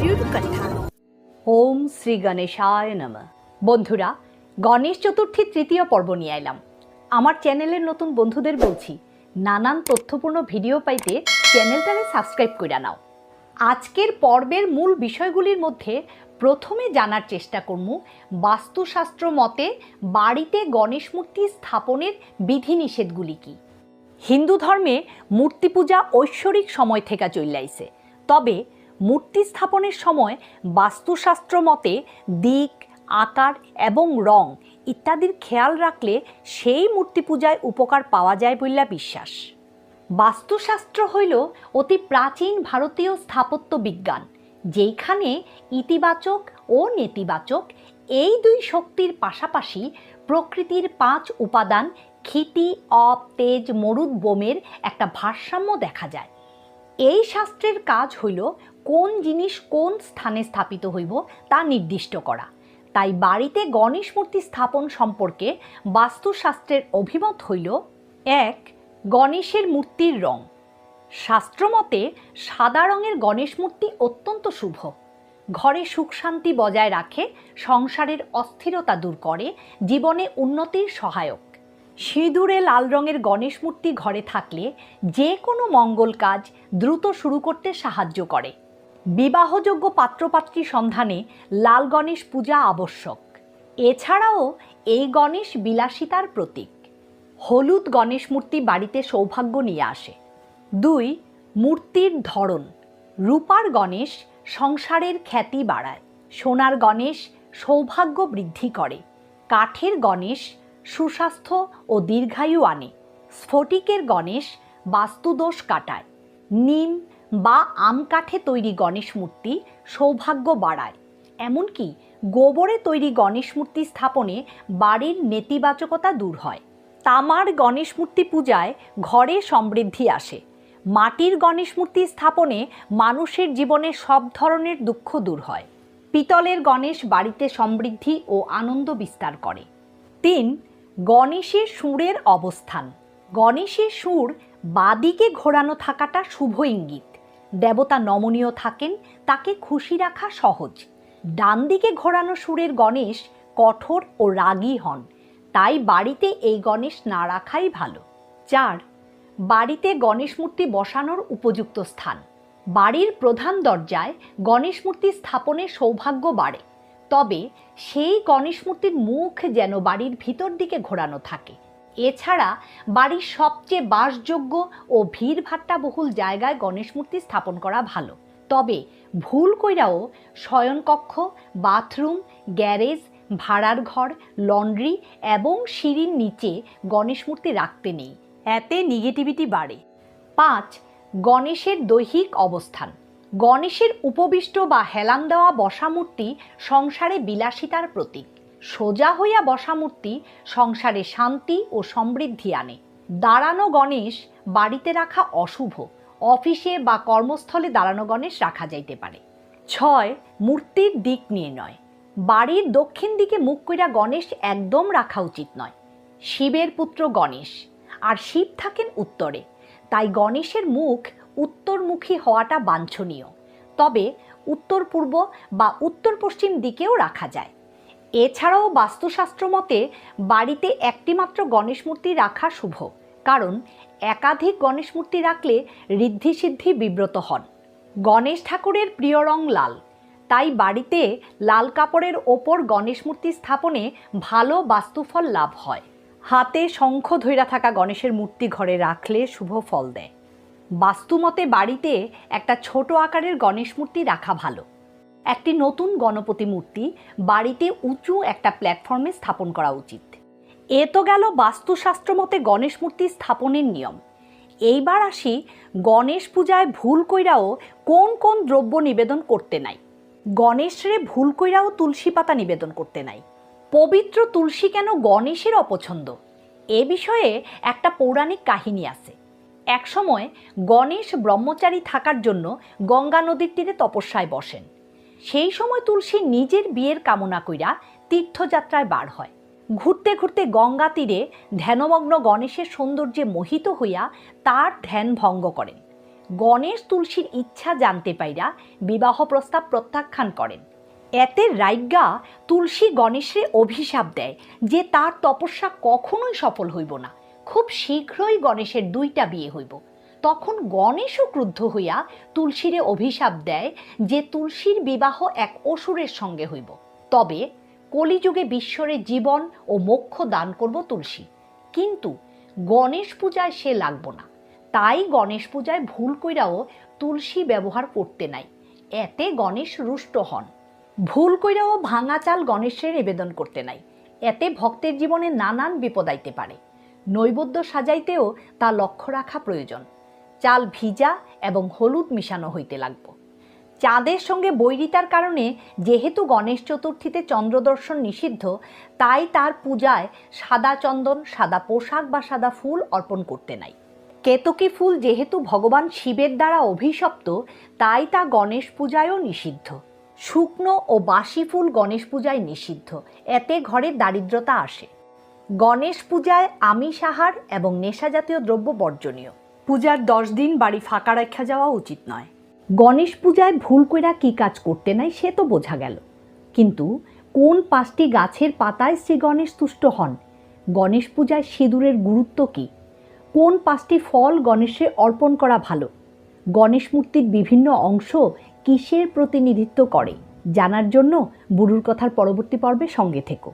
গৌরীর কথা। ওম শ্রী গণেশায় নম। বন্ধুরা, গণেশ চতুর্থী তৃতীয় পর্ব নিয়ে এলাম। আমার চ্যানেলের নতুন বন্ধুদের বলছি, নানান তথ্যপূর্ণ ভিডিও পাইতে চ্যানেলটাকে সাবস্ক্রাইব করে নাও। আজকের পর্বের মূল বিষয়গুলির মধ্যে প্রথমে জানার চেষ্টা করব বাস্তুশাস্ত্র মতে বাড়িতে গণেশ মূর্তি স্থাপনের বিধিনিষেধগুলি কি? হিন্দু ধর্মে মূর্তি পূজা ঐশ্বরিক সময় থেকে আইসে তবে মূর্তি স্থাপনের সময় বাস্তুশাস্ত্র মতে দিক, আকার এবং রং ইত্যাদির খেয়াল রাখলে সেই মূর্তি পূজায় উপকার পাওয়া যায় বইলা বিশ্বাস। বাস্তুশাস্ত্র হইল অতি প্রাচীন ভারতীয় স্থাপত্য বিজ্ঞান, যেইখানে ইতিবাচক ও নেতিবাচক এই দুই শক্তির পাশাপাশি প্রকৃতির পাঁচ উপাদান ক্ষিতি, অপ, তেজ, মরুদ, বোমের একটা ভারসাম্য দেখা যায়। এই শাস্ত্রের কাজ হইল কোন জিনিস কোন স্থানে স্থাপিত হইব তা নির্দিষ্ট করা। তাই বাড়িতে গণেশ মূর্তি স্থাপন সম্পর্কে বাস্তুশাস্ত্রের অভিমত হইল, এক, গণেশের মূর্তির রং। শাস্ত্রমতে সাদা রঙের গণেশ মূর্তি অত্যন্ত শুভ। ঘরে সুখ শান্তি বজায় রাখে, সংসারের অস্থিরতা দূর করে, জীবনে উন্নতির সহায়ক। সিঁদুরে লাল রঙের গণেশ মূর্তি ঘরে থাকলে যে কোনো মঙ্গল কাজ দ্রুত শুরু করতে সাহায্য করে। বিবাহযোগ্য পাত্রপাত্রী সন্ধানে লাল গণেশ পূজা আবশ্যক। এছাড়াও এই গণেশ বিলাসিতার প্রতীক। হলুদ গণেশ মূর্তি বাড়িতে সৌভাগ্য নিয়ে আসে। দুই, মূর্তির ধরন। রূপার গণেশ সংসারের খ্যাতি বাড়ায়। সোনার গণেশ সৌভাগ্য বৃদ্ধি করে। কাঠের গণেশ সুস্বাস্থ্য ও দীর্ঘায়ু আনে। স্ফটিকের গণেশ বাস্তুদোষ কাটায়। নিম বা আম কাঠে তৈরি গণেশ মূর্তি সৌভাগ্য বাড়ায়। এমনকি গোবরে তৈরি গণেশ মূর্তি স্থাপনে বাড়ির নেতিবাচকতা দূর হয়। তামার গণেশ মূর্তি পূজায় ঘরে সমৃদ্ধি আসে। মাটির গণেশ মূর্তি স্থাপনে মানুষের জীবনে সব ধরনের দুঃখ দূর হয়। পিতলের গণেশ বাড়িতে সমৃদ্ধি ও আনন্দ বিস্তার করে। তিন, গণেশের সুরের অবস্থান। গণেশের সুর বাদিকে ঘোরানো থাকাটা শুভ ইঙ্গিত। দেবতা নমনীয় থাকেন, তাকে খুশি রাখা সহজ। ডান দিকে ঘোরানো সুরের গণেশ কঠোর ও রাগী হন, তাই বাড়িতে এই গণেশ না রাখাই ভালো। চার, বাড়িতে গণেশ মূর্তি বসানোর উপযুক্ত স্থান। বাড়ির প্রধান দরজায় গণেশ মূর্তি স্থাপনে সৌভাগ্য বাড়ে, তবে সেই গণেশ মূর্তির মুখ যেন বাড়ির ভিতর দিকে ঘোরানো থাকে। এছাড়া বাড়ির সবচেয়ে বাসযোগ্য ও ভিড়ভাট্টা বহুল জায়গায় গণেশ মূর্তি স্থাপন করা ভালো। তবে ভুল কইরাও শয়নকক্ষ, বাথরুম, গ্যারেজ, ভাড়ার ঘর, লন্ড্রি এবং সিঁড়ির নিচে গণেশ মূর্তি রাখতে নেই। এতে নেগেটিভিটি বাড়ে। পাঁচ, গণেশের দৈহিক অবস্থান। গণেশের উপবিষ্ট বা হেলান দেওয়া বসা মূর্তি সংসারে বিলাসিতার প্রতীক। সোজা হইয়া বসা মূর্তি সংসারে শান্তি ও সমৃদ্ধি আনে। দাঁড়ানো গণেশ বাড়িতে রাখা অশুভ, অফিসে বা কর্মস্থলে দাঁড়ানো গণেশ রাখা যাইতে পারে। ছয়, মূর্তির দিক নিয়ে নয় বাড়ির দক্ষিণ দিকে মুখ কইরা গণেশ একদম রাখা উচিত নয়। শিবের পুত্র গণেশ, আর শিব থাকেন উত্তরে। তাই গণেশের মুখ উত্তরমুখী হওয়াটা বাঞ্ছনীয়। তবে উত্তর পূর্ব বা উত্তর পশ্চিম দিকেও রাখা যায়। এছাড়াও বাস্তুশাস্ত্র মতে, বাড়িতে একটিমাত্র গণেশ মূর্তি রাখা শুভ, কারণ একাধিক গণেশ মূর্তি রাখলে ঋদ্ধি সিদ্ধি বিব্রত হন। গণেশ ঠাকুরের প্রিয় রং লাল, তাই বাড়িতে লাল কাপড়ের ওপর গণেশ মূর্তি স্থাপনে ভালো বাস্তুফল লাভ হয়। হাতে শঙ্খ ধৈরা থাকা গণেশের মূর্তি ঘরে রাখলে শুভ ফল দেয়। বাস্তুমতে বাড়িতে একটা ছোট আকারের গণেশ মূর্তি রাখা ভালো। একটি নতুন গণপতি মূর্তি বাড়িতে উঁচু একটা প্ল্যাটফর্মে স্থাপন করা উচিত। এ তো গেল বাস্তুশাস্ত্র মতে গণেশ মূর্তি স্থাপনের নিয়ম। এইবার আসি গণেশ পূজায় ভুল কইরাও কোন কোন দ্রব্য নিবেদন করতে নাই। গণেশরে ভুল কইরাও তুলসী পাতা নিবেদন করতে নাই। পবিত্র তুলসী কেন গণেশের অপছন্দ? এ বিষয়ে একটা পৌরাণিক কাহিনী আছে। একসময় গণেশ ব্রহ্মচারী থাকার জন্য গঙ্গা নদীর তীরে তপস্যায় বসেন। সেই সময় তুলসী নিজের বিয়ের কামনা কইরা তীর্থযাত্রায় বার হয়। ঘুরতে ঘুরতে গঙ্গা তীরে ধ্যানমগ্ন গণেশের সৌন্দর্যে মোহিত হইয়া তার ধ্যান ভঙ্গ করেন। গণেশ তুলসীর ইচ্ছা জানতে পাইরা বিবাহ প্রস্তাব প্রত্যাখ্যান করেন। এতে রাইগা তুলসী গণেশে অভিশাপ দেয় যে তার তপস্যা কখনোই সফল হইব না। খুব শীঘ্রই গণেশের দুইটা বিয়ে হইব। তখন গণেশও ক্রুদ্ধ হইয়া তুলসীরে অভিশাপ দেয় যে তুলসীর বিবাহ এক অসুরের সঙ্গে হইব। তবে কলিযুগে বিশ্বরে জীবন ও মোক্ষ দান করব তুলসী। কিন্তু গণেশ পূজায় সে লাগব না। তাই গণেশ পূজায় ভুল কইরাও তুলসী ব্যবহার করতে নাই। এতে গণেশ রুষ্ট হন। ভুল কইরাও ভাঙা চাল গণেশের নিবেদন করতে নাই। এতে ভক্তের জীবনে নানান বিপদ আইতে পারে। নৈবেদ্য সাজাইতেও তা লক্ষ্য রাখা প্রয়োজন। চাল ভিজা এবং হলুদ মিশানো হইতে লাগব। চাঁদের সঙ্গে বৈরিতার কারণে যেহেতু গণেশ চতুর্থীতে চন্দ্রদর্শন নিষিদ্ধ, তাই তার পূজায় সাদা চন্দন, সাদা পোশাক বা সাদা ফুল অর্পণ করতে নাই। কেতকী ফুল যেহেতু ভগবান শিবের দ্বারা অভিশপ্ত, তাই তা গণেশ পূজায়ও নিষিদ্ধ। শুকনো ও বাসি ফুল গণেশ পূজায় নিষিদ্ধ, এতে ঘরে দারিদ্রতা আসে। গণেশ পূজায় আমিষ আহার এবং নেশাজাতীয় দ্রব্য বর্জনীয়। পূজার দশ দিন বাড়ি ফাঁকা রেখা যাওয়া উচিত নয়। গণেশ পূজায় ভুল কইরা কি কাজ করতে নাই সে তো বোঝা গেল। কিন্তু কোন পাঁচটি গাছের পাতায় শ্রী গণেশ তুষ্ট হন? গণেশ পূজায় সিঁদুরের গুরুত্ব কী? কোন পাঁচটি ফল গণেশে অর্পণ করা ভালো? গণেশ মূর্তির বিভিন্ন অংশ কিসের প্রতিনিধিত্ব করে? জানার জন্য বুড়ুর কথার পরবর্তী পর্বে সঙ্গে থেকো।